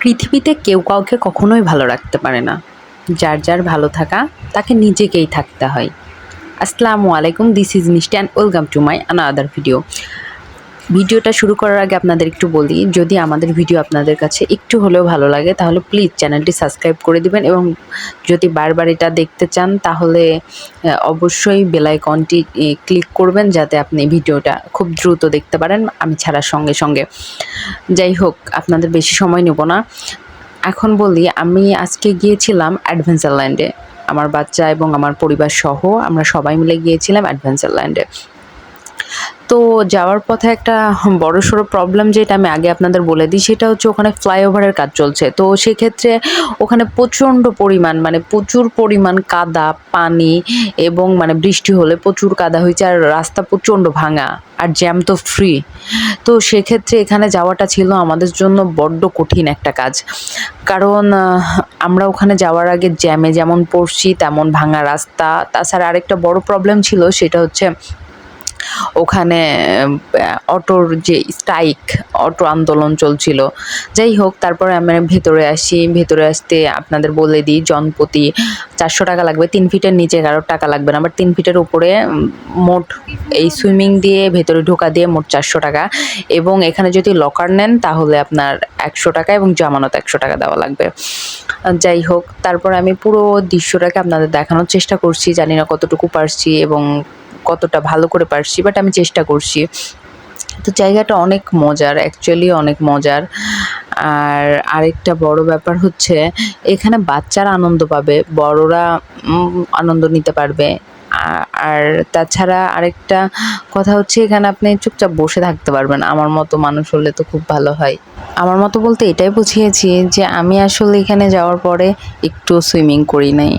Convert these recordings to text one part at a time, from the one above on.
পৃথিবীতে কেউ কাউকে কখনোই ভালো রাখতে পারে না। যার যার ভালো থাকা, তাকে নিজেকেই থাকতে হয়। আসসালামু আলাইকুম this is Misti and welcome to my another video ভিডিওটা শুরু করার আগে আপনাদের একটু বলি, যদি আমাদের ভিডিও আপনাদের কাছে একটু হলেও ভালো লাগে, তাহলে প্লিজ চ্যানেলটি সাবস্ক্রাইব করে দিবেন এবং যদি বারবার এটা দেখতে চান, তাহলে অবশ্যই বেলাইকনটি ক্লিক করবেন যাতে আপনি ভিডিওটা খুব দ্রুত দেখতে পারেন, আমি ছাড়ার সঙ্গে সঙ্গে। যাই হোক, আপনাদের বেশি সময় নেব না। এখন বলি, আমি আজকে গিয়েছিলাম অ্যাডভেঞ্চার ল্যান্ডে আমার বাচ্চা এবং আমার পরিবার সহ আমরা সবাই মিলে গিয়েছিলাম অ্যাডভেঞ্চার ল্যান্ডে তো যাওয়ার পথে একটা বড় সড়ো প্রবলেম যেটা আমি আগে আপনাদের বলে দিই, সেটা হচ্ছে ওখানে ফ্লাইওভারের কাজ চলছে। তো সেক্ষেত্রে ওখানে প্রচণ্ড পরিমাণ মানে প্রচুর পরিমাণ কাদা, পানি এবং মানে বৃষ্টি হলে প্রচুর কাদা হয়েছে আর রাস্তা প্রচণ্ড ভাঙা আর জ্যাম তো ফ্রি তো সেক্ষেত্রে এখানে যাওয়াটা ছিল আমাদের জন্য বড্ড কঠিন একটা কাজ। কারণ আমরা ওখানে যাওয়ার আগে জ্যামে যেমন পড়ছি তেমন ভাঙা রাস্তা। তাছাড়া আরেকটা বড় প্রবলেম ছিল, সেটা হচ্ছে ওখানে অটোর যে স্ট্রাইক, অটো আন্দোলন চলছিল। যাই হোক, তারপরে আমরা ভেতরে আসি। ভেতরে আসতে আপনাদের বলে দিই জনপ্রতি চারশো টাকা লাগবে। তিন ফিটের নিচে কারোর টাকা লাগবে না বাট তিন ফিটের উপরে মোট এই সুইমিং দিয়ে ভেতরে ঢোকা দিয়ে মোট চারশো টাকা। এবং এখানে যদি লকার নেন, তাহলে আপনার একশো টাকা এবং জামানত একশো টাকা দেওয়া লাগবে। যাই হোক, তারপর আমি পুরো দৃশ্যটাকে আপনাদের দেখানোর চেষ্টা করছি। জানি না কতটুকু পারছি এবং কতটা ভালো করে পারছি বাট আমি চেষ্টা করছি। তো জায়গাটা অনেক মজার অ্যাকচুয়ালি অনেক মজার। আর আরেকটা বড় ব্যাপার হচ্ছে, এখানে বাচ্চারা আনন্দ পাবে, বড়রা আনন্দ নিতে পারবে। আর তাছাড়া আরেকটা কথা হচ্ছে, এখানে আপনি চুপচাপ বসে থাকতে পারবেন। আমার মতো মানুষ হলে তো খুব ভালো হয়। আমার মতো বলতে এটাই বুঝিয়েছি যে, আমি আসলে এখানে যাওয়ার পরে একটু সুইমিং করি নাই।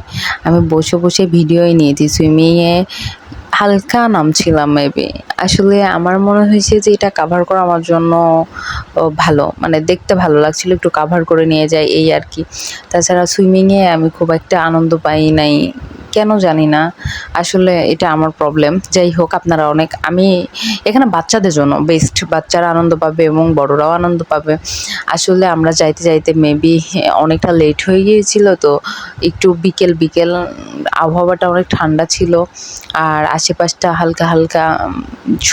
আমি বসে বসে ভিডিওই নিয়েছি সুইমিংয়ে হালকা নামছিলাম মেবি আসলে আমার মনে হয়েছে যে এটা কাভার করা আমার জন্য ভালো। মানে দেখতে ভালো লাগছিল, একটু কাভার করে নিয়ে যাই, এই আর কি। তাছাড়া সুইমিংয়ে আমি খুব একটা আনন্দ পাই নাই। কেন জানি না। আসলে এটা আমার প্রবলেম যাই হোক, আপনারা অনেক আমি এখানে বাচ্চাদের জন্য বেস্ট বাচ্চারা আনন্দ পাবে এবং বড়রাও আনন্দ পাবে। আসলে আমরা যাইতে যাইতে মেবি অনেকটা লেট হয়ে গিয়েছিল তো একটু বিকেল বিকেল আবহাওয়াটা অনেক ঠান্ডা ছিল। আর আশেপাশটা হালকা হালকা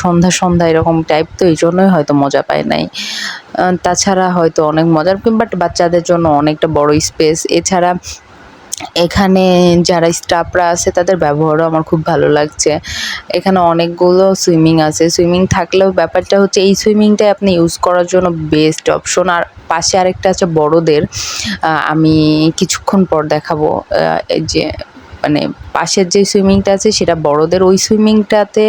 সন্ধ্যা সন্ধ্যা এরকম টাইপ তো এই জন্যই হয়তো মজা পায় নাই। তাছাড়া হয়তো অনেক মজার বাট বাচ্চাদের জন্য অনেকটা বড় স্পেস এছাড়া এখানে যারা স্টাফরা আছে, তাদের ব্যবহারও আমার খুব ভালো লাগছে। এখানে অনেকগুলো সুইমিং আছে। সুইমিং থাকলেও ব্যাপারটা হচ্ছে, এই সুইমিংটাই আপনি ইউজ করার জন্য বেস্ট অপশন আর পাশে আরেকটা আছে বড়দের। আমি কিছুক্ষণ পর দেখাবো। যে মানে পাশের যে সুইমিংটা আছে সেটা বড়দের ওই সুইমিংটাতে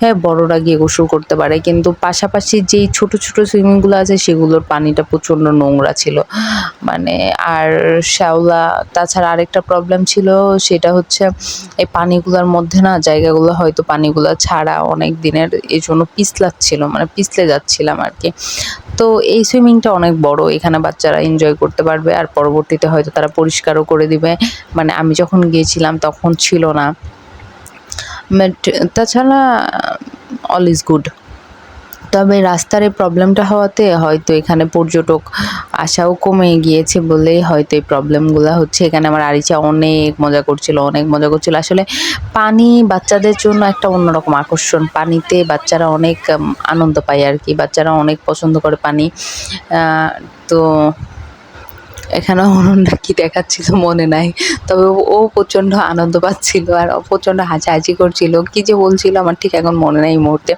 হ্যাঁ বড়রা গিয়ে গোসল করতে পারে। কিন্তু পাশাপাশি যেই ছোট ছোট সুইমিংগুলো আছে সেগুলোর পানিটা প্রচণ্ড নোংরা ছিল। মানে আর শ্যাওলা, তাছাড়া আরেকটা প্রবলেম ছিল সেটা হচ্ছে এই পানিগুলোর মধ্যে না জায়গাগুলো হয়তো পানিগুলো ছাড়া অনেক দিনের এই জন্য পিছলাচ্ছিল মানে পিছলে যাচ্ছিলাম আর কি। তো এই সুইমিংটা অনেক বড়, এখানে বাচ্চারা এনজয় করতে পারবে আর পরবর্তীতে হয়তো তারা পরিষ্কারও করে দিবে। মানে আমি যখন গিয়েছিলাম তখন ছিল না। তাছাড়া অল ইজ গুড তবে রাস্তার এই প্রবলেমটা হওয়াতে হয়তো এখানে পর্যটক আসাও কমে গিয়েছে বলেই হয়তো এই প্রবলেমগুলো হচ্ছে। এখানে আমার আরিচা অনেক মজা করছিল, অনেক মজা করছিল। আসলে পানি বাচ্চাদের জন্য একটা অন্যরকম আকর্ষণ। পানিতে বাচ্চারা অনেক আনন্দ পায় আর কি। বাচ্চারা অনেক পছন্দ করে পানি। তো এখানে অনন্যা কি দেখাচ্ছিল মনে নাই। তবে ও- প্রচণ্ড আনন্দ পাচ্ছিল আর প্রচণ্ড হাসাহাসি করছিল। কি যে বলছিল আমার ঠিক এখন মনে নাই এই মুহূর্তে।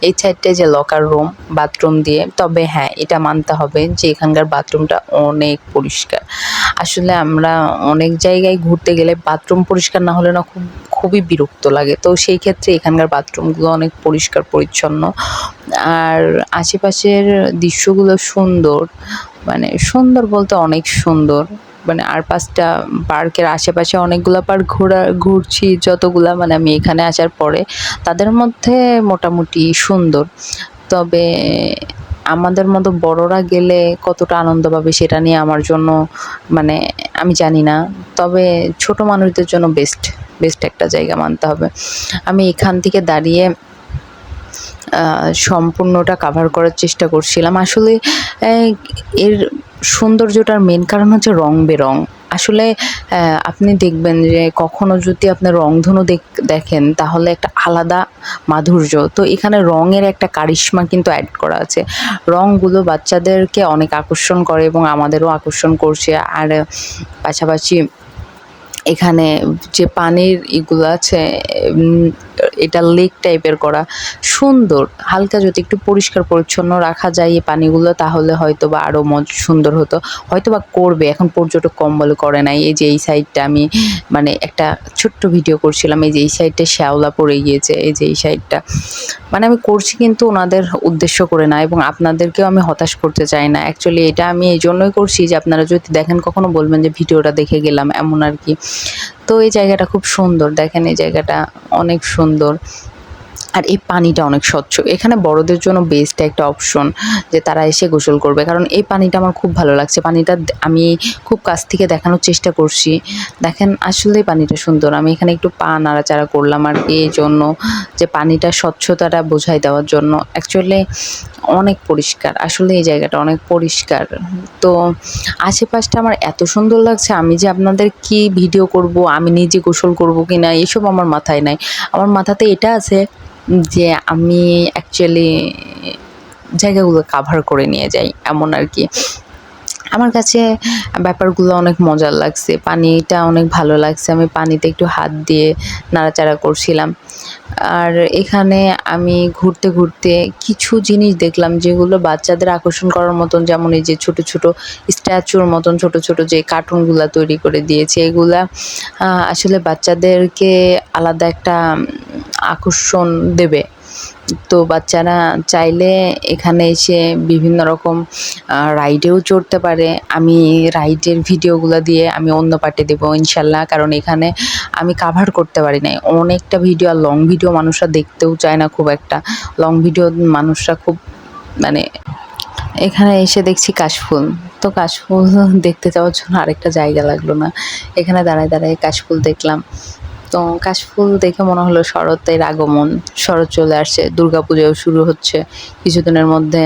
এই সাইডটা যে লকার রুম বাথরুম দিয়ে, তবে হ্যাঁ এটা মানতে হবে যে এখানকার বাথরুমটা অনেক পরিষ্কার। আসলে আমরা অনেক জায়গায় ঘুরতে গেলে বাথরুম পরিষ্কার না হলে না খুব, খুবই বিরক্ত লাগে। তো সেই ক্ষেত্রে এখানকার বাথরুমগুলো অনেক পরিষ্কার, পরিচ্ছন্ন। আর আশেপাশের দৃশ্যগুলো সুন্দর। মানে সুন্দর বলতে অনেক সুন্দর। মানে আর পাঁচটা পার্কের আশেপাশে অনেকগুলো পার্ক ঘোরা, ঘুরছি, যতগুলা মানে আমি এখানে আসার পরে তাদের মধ্যে মোটামুটি সুন্দর। তবে আমাদের মতো বড়রা গেলে কতটা আনন্দ পাবে সেটা নিয়ে আমার জন্য মানে আমি জানি না। তবে ছোট মানুষদের জন্য বেস্ট বেস্ট একটা জায়গা মানতে হবে। আমি এখান থেকে দাঁড়িয়ে সম্পূর্ণটা কাভার করার চেষ্টা করছিলাম। আসলে এর সৌন্দর্যটার মেন কারণ হচ্ছে রং বেরং। আসলে আপনি দেখবেন যে কখনো যদি আপনি রংধনু দেখ- দেখেন, তাহলে একটা আলাদা মাধুর্য। তো এখানে রঙের একটা কারিশ্মা কিন্তু অ্যাড করা আছে। রঙগুলো বাচ্চাদেরকে অনেক আকর্ষণ করে এবং আমাদেরও আকর্ষণ করছে। আর, পাশাপাশি এখানে যে পানির ইগুলো আছে এটা লেক টাইপের করা। সুন্দর, হালকা যদি একটু পরিষ্কার পরিচ্ছন্ন রাখা যায় এই পানিগুলো, তাহলে হয়তো বা আরও মজ সুন্দর হতো। হয়তো বা করবে, এখন পর্যটক কম বলে করে নাই। এই যে এই সাইডটা আমি মানে একটা ছোট্ট ভিডিও করছিলাম, এই যে এই সাইডটা শ্যাওলা পড়ে গিয়েছে, এই যে এই সাইডটা মানে আমি করছি কিন্তু ওনাদের উদ্দেশ্য করে না, এবং আপনাদেরকেও আমি হতাশ করতে চাই না। অ্যাকচুয়ালি এটা আমি এই জন্যই করছি যে আপনারা যদি দেখেন, কখনো বলবেন যে, ভিডিওটা দেখে গেলাম এমন আর কি। তো এই জায়গাটা খুব সুন্দর দেখেন এই জায়গাটা অনেক সুন্দর। আর এই পানিটা অনেক স্বচ্ছ। এখানে বড়দের জন্য বেস্ট একটা অপশন যে তারা এসে গোসল করবে। কারণ এই পানিটা আমার খুব ভালো লাগছে। পানিটা আমি খুব কাছ থেকে দেখানোর চেষ্টা করছি। দেখেন, আসলেই পানিটা সুন্দর। আমি এখানে একটু পা নাড়াচাড়া করলাম আর এই জন্য যে পানিটা স্বচ্ছতাটা বোঝাই দেওয়ার জন্য অ্যাকচুয়ালি অনেক পরিষ্কার। আসলে এই জায়গাটা অনেক পরিষ্কার। তো আশেপাশটা আমার এত সুন্দর লাগছে। আমি যে আপনাদের কি ভিডিও করব, আমি নিজে গোসল করব কি না এসব আমার মাথায় নাই। আমার মাথাতে এটা আছে যে আমি অ্যাকচুয়ালি জায়গাগুলো কাভার করে নিয়ে যাই এমন আর কি। আমার কাছে ব্যাপারগুলো অনেক মজার লাগছে। পানিটা অনেক ভালো লাগছে। আমি পানিতে একটু হাত দিয়ে নাড়াচাড়া করছিলাম। আর এখানে আমি ঘুরতে ঘুরতে কিছু জিনিস দেখলাম যেগুলো বাচ্চাদের আকর্ষণ করার মতন, যেমন এই যে ছোট ছোট স্ট্যাচুর মতন ছোট ছোট যে কার্টুনগুলা তৈরি করে দিয়েছে। এগুলা আসলে বাচ্চাদেরকে আলাদা একটা আকর্ষণ দেবে। তো বাচ্চারা চাইলে এখানে এসে বিভিন্ন রকম রাইডেও চড়তে পারে। আমি রাইডের ভিডিওগুলো দিয়ে আমি অন্য পার্টে দেবো ইনশাল্লাহ, কারণ এখানে আমি কাভার করতে পারি নাই। অনেকটা ভিডিও আর লং ভিডিও মানুষরা দেখতেও চায় না খুব একটা। লং ভিডিও মানুষরা খুব মানে এখানে এসে দেখছি কাশফুল। তো কাশফুল দেখতে যাওয়ার জন্য আরেকটা জায়গা লাগল না। এখানে দাঁড়ায় দাঁড়ায় কাশফুল দেখলাম। তো কাশফুল দেখে মনে হলো শরতের আগমন। শরৎ চলে আসছে, দুর্গাপূজাও শুরু হচ্ছে কিছুদিনের মধ্যে।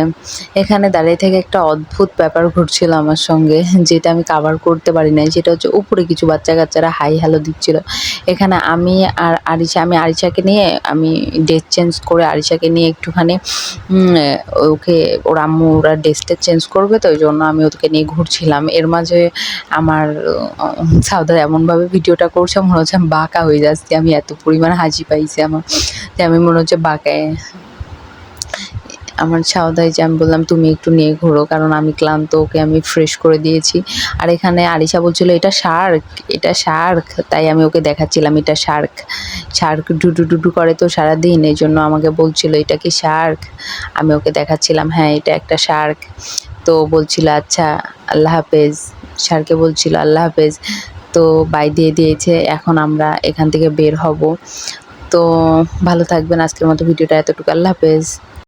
এখানে দাঁড়িয়ে থেকে একটা অদ্ভুত ব্যাপার ঘটছিল আমার সঙ্গে, যেটা আমি কাভার করতে পারি নাই। সেটা হচ্ছে উপরে কিছু বাচ্চা কাচ্চারা হাই হ্যালো দিচ্ছিল। এখানে আমি আর আরিশা আমি আরিশাকে নিয়ে, আমি ড্রেস চেঞ্জ করে আরিশাকে নিয়ে একটুখানি ওকে, ওর আম্মু ওরা ড্রেসটা চেঞ্জ করবে, তো ওই জন্য আমি ওদেরকে নিয়ে ঘুরছিলাম। এর মাঝে আমার সাউদা এমনভাবে ভিডিওটা করছে, মনে হচ্ছে বাঁকা হয়ে যাচ্ছি আমি এত পরিমাণ হাজি পাইছি আমার, যে আমি মনে হচ্ছে বাঁকায়। আমার ছাওদাই যে আমি বললাম, তুমি একটু নিয়ে ঘোরো, কারণ আমি ক্লান্ত, ওকে আমি ফ্রেশ করে দিয়েছি। আর এখানে আরিশা বলছিল, এটা শার্ক এটা শার্ক তাই আমি ওকে দেখাচ্ছিলাম, এটা শার্ক শার্ক ডুডু ডুডু করে তো সারাদিন। এই জন্য আমাকে বলছিল, এটা কি শার্ক আমি ওকে দেখাচ্ছিলাম হ্যাঁ এটা একটা শার্ক তো বলছিল আচ্ছা আল্লাহ হাফেজ। শার্কে বলছিল, আল্লাহ হাফেজ। তো বাই দিয়ে দিয়েছে, এখন আমরা এখান থেকে বের হব। তো ভালো থাকবেন আজকের মতো ভিডিওটা এতটুকু। আল্লাহ হাফেজ।